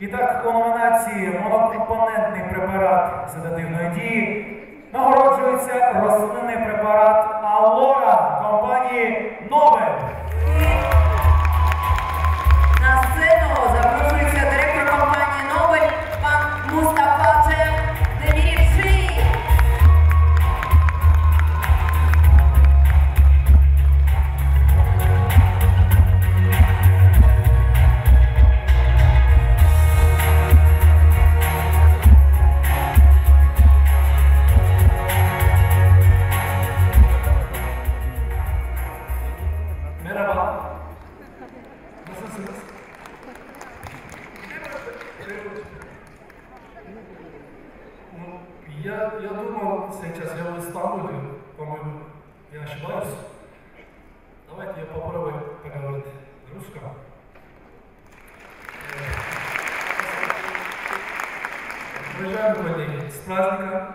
І так, у номінації монокомпонентний препарат седативної дії нагороджується рослинний препарат Алора компанії Новель. Я, я думал сейчас, я в Истанбуле, по-моему, я ошибаюсь. Давайте я попробую поговорить на русском. Уважаемые коллеги, с праздником.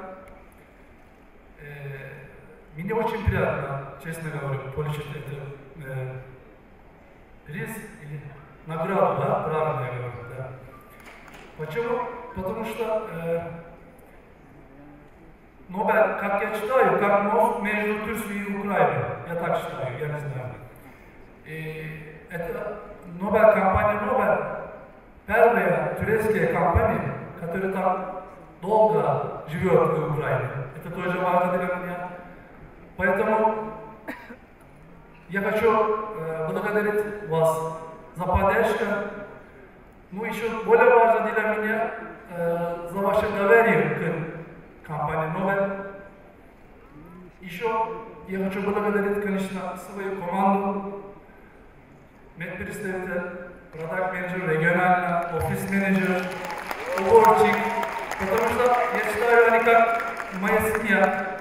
Э, Мне очень приятно, честно говоря, получить это э, приз или награду, да, правильно я говорю. Почему? Потому что э, Нобель, как я читаю, как мост между Турцией и Украиной. Я так считаю, я не знаю. И это Нобель, компания Нобель, первая турецкая компания, которая там долго живет в Украине. Это тоже важно для меня. Поэтому я хочу э, благодарить вас за поддержку. Ну, еще более важно для меня э, за ваше доверие к компании Новель. Еще я хочу благодарить, конечно, свою команду, медпредставитель, продакт менеджер, регионально, офис менеджер, уборщик, потому что я считаю, они как моя семья.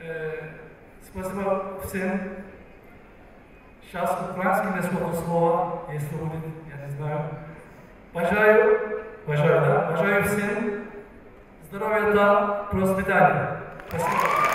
Э, спасибо всем. Сейчас украинский несколько слова, если будет, я не знаю. Бажаю, бажаю, да? Бажаю всем здоровья, да, процветания. Спасибо.